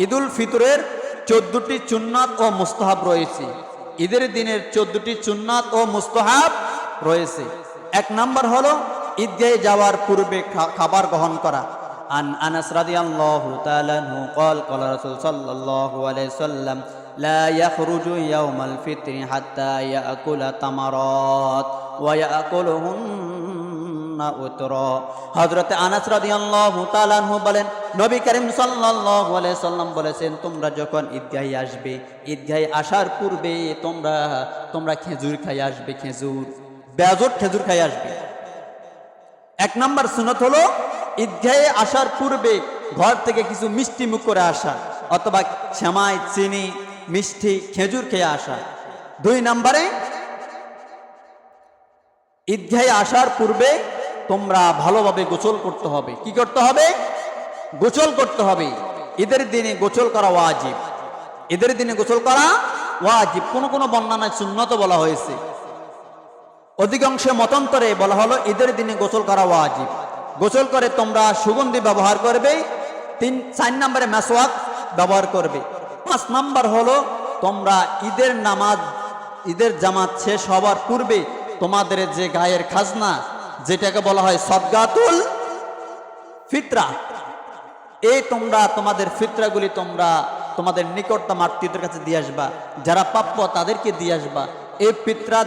ঈদুল ফিতরের চোদ্দটি চুন্নাত ও মুস্তাহাব রয়েছে ঈদের দিনের চোদ্দটি চুন্নাত ও মুস্তাহাব রয়েছে এক নাম্বার হলো ঈদগাহে যাওয়ার পূর্বে খা- খাবার গ্রহণ করা عن أنس رضي الله تعالى عنه قال قال رسول صلى الله عليه وسلم لا يخرج يوم الفطر حتى يأكل تمرات ويأكلهن উতরা। হযরতে আনাস বলেন, নবী করিম সাল্লাম বলেছেন, তোমরা যখন ঈদগাহে আসবে, ঈদগাহে আসার পূর্বে তোমরা তোমরা খেজুর খাই আসবে, খেজুর বেজোট খেজুর খাই আসবে। এক নাম্বার সুনত হলো, ঈদগাহে আসার পূর্বে ঘর থেকে কিছু মিষ্টি মুখ করে আসা, অথবা শ্যামাই চিনি, মিষ্টি, খেজুর খেয়ে আসা। দুই নাম্বারে, ঈদগাহে আসার পূর্বে তোমরা ভালোভাবে গোসল করতে হবে। কি করতে হবে? গোসল করতে হবে। ঈদের দিনে গোসল করা ওয়াজিব। ঈদের দিনে গোসল করা ওয়াজিব। কোন কোন বর্ণনায় সুন্নত বলা হয়েছে। অধিকাংশ মতান্তরে বলা হলো ঈদের দিনে গোসল করা ওয়াজিব। গোসল করে তোমরা সুগন্ধি ব্যবহার করবে। তিন, চার নম্বরে মেসওয়াক ব্যবহার করবে। পাঁচ নাম্বার হলো, তোমরা ঈদের নামাজ, ঈদের জামাত শেষ হওয়ার পূর্বে তোমাদের যে গায়ের খাজনা যেটাকে বলা হয় সদগাতুল ফিতরা। এই তোমরা, তোমাদের ফিতরাগুলি তোমরা তোমাদের নিকটতম আত্মীয়দের কাছে দিয়ে আসবা। যারা প্রাপ্য তাদেরকে দিয়ে আসবা। এই ফিতরা,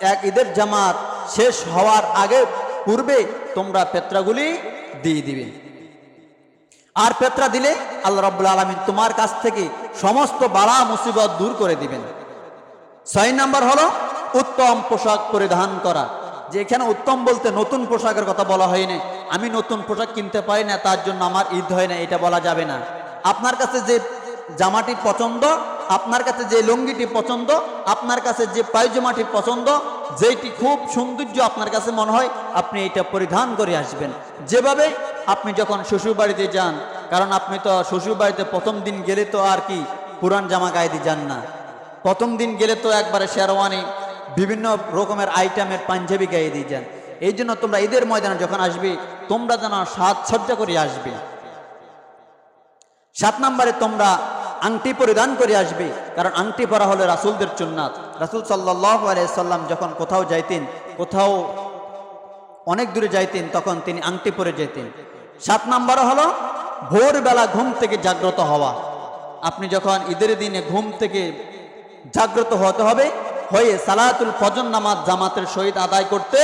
এক ঈদের জামাত শেষ হওয়ার আগে পূর্বে তোমরা পেত্রাগুলি দিয়ে দিবে। আর পেত্রা দিলে আল্লাহ রাব্বুল আলামিন তোমার কাছ থেকে সমস্ত বালা মুসিবত দূর করে দিবেন। ছয় নাম্বার হলো উত্তম পোশাক পরিধান করা। যে এখানে উত্তম বলতে নতুন পোশাকের কথা বলা হয়নি। আমি নতুন পোশাক কিনতে পারি না, তার জন্য আমার ঈদ হয় না, এটা বলা যাবে না। আপনার কাছে যে জামাটি পছন্দ, আপনার কাছে যে লুঙ্গিটি পছন্দ, আপনার কাছে যে পায়জামাটি পছন্দ যেটি খুব সৌন্দর্য আপনার কাছে মনে হয়, আপনি এটা পরিধান করে আসবেন। যেভাবে আপনি যখন শ্বশুর বাড়িতে যান, কারণ আপনি তো শ্বশুর বাড়িতে প্রথম দিন গেলে তো আর কি, পুরান জামা গায়ে দিয়ে যান না। প্রথম দিন গেলে তো একবারে শেরওয়ানি বিভিন্ন রকমের আইটেমের পাঞ্জাবি গায়ে দিয়ে যান। এই জন্য তোমরা ঈদের ময়দানে যখন আসবে, তোমরা যেন সাজসজ্জা করে আসবে। সাত নম্বরে তোমরা আংটি পরিধান করে আসবে, কারণ আংটি পরা হলো রাসুলদের চুন্নাত রাসুল সাল্লাহ সাল্লাম যখন কোথাও যাইতেন, কোথাও অনেক দূরে যাইতেন, তখন তিনি আংটি পরে যেতেন। সাত নম্বর হলো ভোরবেলা ঘুম থেকে জাগ্রত হওয়া। আপনি যখন ঈদের দিনে ঘুম থেকে জাগ্রত হতে হবে হয়ে সালাতুল ফজর নামাজ জামাতের সহিত আদায় করতে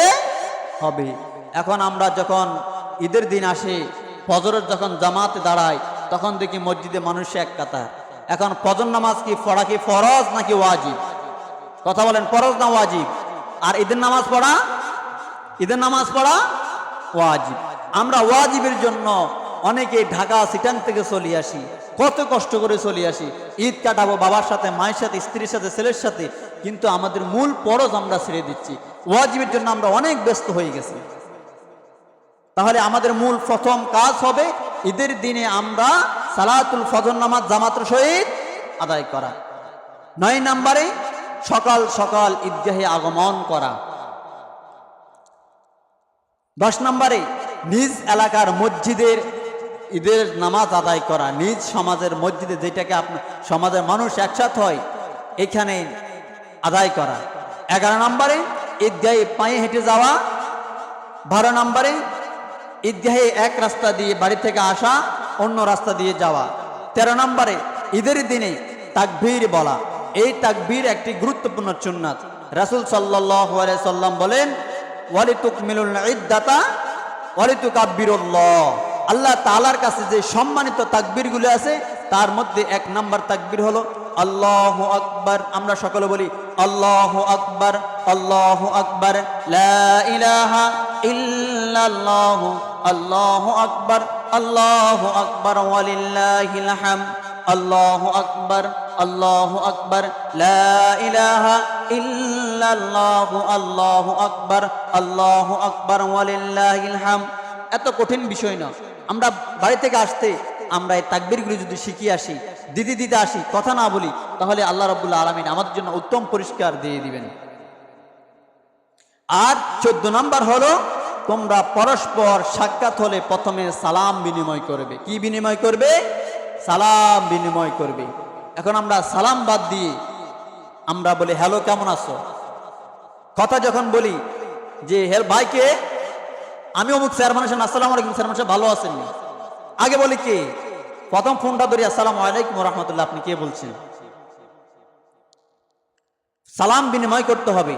হবে। এখন আমরা যখন ঈদের দিন আসে, ফজরের যখন জামাতে দাঁড়ায়, তখন দেখি মসজিদে মানুষ এক কাতার। এখন ফজর নামাজ কি পড়া কি ফরজ নাকি ওয়াজিব? কথা বলেন, ফরজ না ওয়াজিব? আর ঈদের নামাজ পড়া? ঈদের নামাজ পড়া ওয়াজিব। আমরা ওয়াজিবের জন্য অনেকে ঢাকা সিটাং থেকে চলে আসি, কত কষ্ট করে চলে আসি। ঈদ কাটাবো বাবার সাথে, মায়ের সাথে, স্ত্রীর সাথে, ছেলের সাথে কিন্তু আমাদের মূল পরজ আমরা ছেড়ে দিচ্ছি। ওয়াজিবের জন্য আমরা অনেক ব্যস্ত হয়ে গেছি। তাহলে আমাদের মূল প্রথম কাজ হবে ঈদের দিনে আমরা সালাতুল ফজর নামাজ জামাতের সহিত আদায় করা। নয় নম্বরে সকাল সকাল ঈদগাহে আগমন করা। দশ নম্বরে নিজ এলাকার মসজিদের ঈদের নামাজ আদায় করা। নিজ সমাজের মসজিদে যেটাকে আপনার সমাজের মানুষ একসাথ হয়, এখানে আদায় করা। এগারো নম্বরে ঈদগাহে পায়ে হেঁটে যাওয়া। বারো নম্বরে ঈদগাহে এক রাস্তা দিয়ে বাড়ি থেকে আসা, অন্য রাস্তা দিয়ে যাওয়া। তেরো নম্বরে ঈদের দিনে তাকবীর বলা। এই তাকবীর একটি গুরুত্বপূর্ণ চুন্নাত রাসুল সাল্লাহ সাল্লাম বলেন ওয়ালিতুক মিলুল ইদ্দাতা ওয়ালিতুক আব্বিরুল্লাহ আল্লাহ তালার কাছে যে সম্মানিত তাকবীরগুলো আছে, তার মধ্যে এক নাম্বার তাকবীর হলো, আল্লাহ আকবার। আমরা সকলে বলি আল্লাহ আকবর আল্লাহ আকবর ইলাহা আল্লাহ আকবর আল্লাহ আকবর হামদ আল্লাহ আকবর, আল্লাহ আকবার ইলাহা ইল্লাল্লাহ, আল্লাহ আকবর আল্লাহ আকবর, ওয়ালিল্লাহিল হামদ এত কঠিন বিষয় না। আমরা বাড়ি থেকে আসতে আমরা এই তাকবিরগুলি যদি শিখিয়ে আসি, দিদি দিতে আসি, কথা না বলি, তাহলে আল্লাহ রবুল্লা আলমিন আমাদের জন্য উত্তম পরিষ্কার দিয়ে দিবেন। আর চোদ্দ নম্বর হলো, তোমরা পরস্পর সাক্ষাৎ হলে প্রথমে সালাম বিনিময় করবে। কি বিনিময় করবে? সালাম বিনিময় করবে। এখন আমরা সালাম বাদ দিয়ে আমরা বলি, হ্যালো, কেমন আছো? কথা যখন বলি, যে হেল ভাইকে আমি অমুক মানুষের আসসালাম আলাইকুম স্যার মানুষ ভালো আছেন আগে বলি কে? প্রথম ফোনটা ধরি, আসসালাম আলাইকুম রহমতুল্লাহ, আপনি কে বলছেন? সালাম বিনিময় করতে হবে।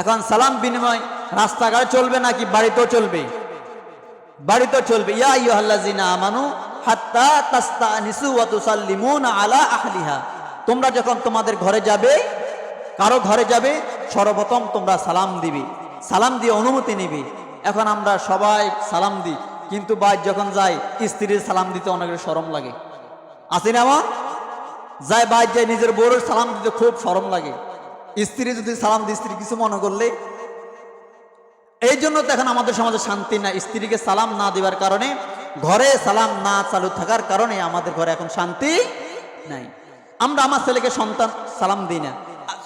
এখন সালাম বিনিময় রাস্তাঘাটে চলবে নাকি বাড়িতেও চলবে? বাড়িতেও চলবে। ইয়া হাত্তা ওয়া তুসাল্লিমুনা আলা তোমরা যখন তোমাদের ঘরে যাবে, কারও ঘরে যাবে, সর্বপ্রথম তোমরা সালাম দিবে। সালাম দিয়ে অনুমতি নিবে। এখন আমরা সবাই সালাম দিই। কিন্তু বাই যখন যাই, স্ত্রীর সালাম দিতে অনেকের শরম লাগে। আসেন এমন যায় বাই যায় নিজের বউর সালাম দিতে খুব শরম লাগে। স্ত্রী যদি সালাম দিই স্ত্রী কিছু মনে করলে? এই জন্য তো এখন আমাদের সমাজে শান্তি না স্ত্রীকে সালাম না দেওয়ার কারণে, ঘরে সালাম না চালু থাকার কারণে আমাদের ঘরে এখন শান্তি নাই। আমরা আমার ছেলেকে সন্তান সালাম দিই না।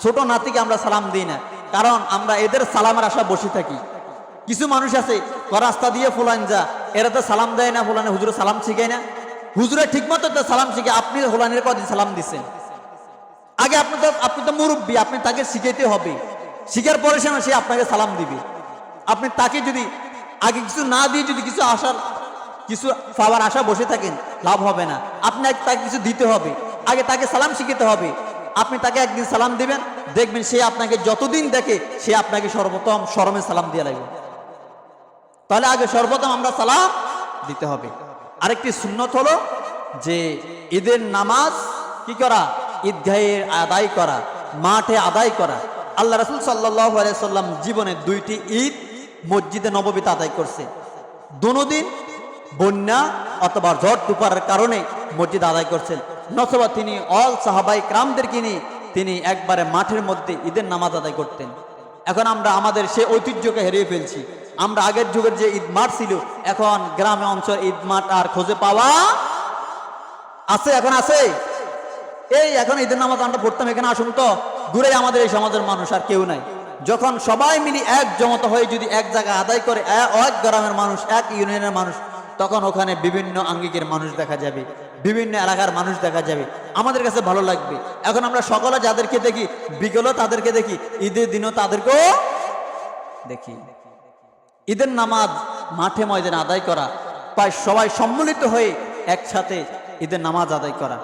ছোট নাতিকে আমরা সালাম দিই না। কারণ আমরা এদের সালামের আশা বসে থাকি। কিছু মানুষ আছে রাস্তা দিয়ে ফুলান যা এরা তো সালাম দেয় না, ফুলানে হুজুরে সালাম শিখায় না। হুজুরে ঠিক মতো তো সালাম শিখে, আপনি ফুলানের কদিন সালাম দিচ্ছেন আগে আপনি তো আপনি তো মুরব্বী, আপনি তাকে শিখাইতে হবে। শিখার পরে সে সে আপনাকে সালাম দিবে। আপনি তাকে যদি আগে কিছু না দিয়ে যদি কিছু আসার কিছু পাওয়ার আশা বসে থাকেন, লাভ হবে না। আপনাকে তাকে কিছু দিতে হবে। আগে তাকে সালাম শিখাতে হবে। আপনি তাকে একদিন সালাম দিবেন, দেখবেন সে আপনাকে যতদিন দেখে, সে আপনাকে সর্বপ্রথম শরমে সালাম দিয়ে লাগবে। তাহলে আগে সর্বপ্রথম আমরা সালাম দিতে হবে। আরেকটি সুন্নত হলো যে ঈদের নামাজ কি করা? ঈদগাহে আদায় করা, মাঠে আদায় করা। আল্লাহ রসুল সাল্লাহ সাল্লাম জীবনে দুইটি ঈদ মসজিদে নববীতে আদায় করছে। দুদিন বন্যা অথবা ঝড় তুফারের কারণে মসজিদ আদায় করছেন। নথবা তিনি অল সাহাবাই ক্রামদেরকে নিয়ে তিনি একবারে মাঠের মধ্যে ঈদের নামাজ আদায় করতেন। এখন আমরা আমাদের সে ঐতিহ্যকে হারিয়ে ফেলছি। আমরা আগের যুগের যে ঈদ মাঠ ছিল, এখন গ্রামে অঞ্চল ঈদ মাঠ আর খোঁজে পাওয়া আছে, এখন আছে। এই এখন ঈদের নামাজ আমরা পড়তাম এখানে, আসুন তো। দূরে আমাদের এই সমাজের মানুষ আর কেউ নাই। যখন সবাই মিলি এক জমত হয়ে যদি এক জায়গায় আদায় করে এক গ্রামের মানুষ, এক ইউনিয়নের মানুষ, তখন ওখানে বিভিন্ন আঙ্গিকের মানুষ দেখা যাবে, বিভিন্ন এলাকার মানুষ দেখা যাবে। আমাদের কাছে ভালো লাগবে। এখন আমরা সকলে যাদেরকে দেখি, বিকেলও তাদেরকে দেখি, ঈদের দিনও তাদেরকেও দেখি। ঈদের নামাজ মাঠে ময়দানে আদায় করা। প্রায় সবাই সম্মিলিত হয়ে একসাথে ঈদের নামাজ আদায় করা।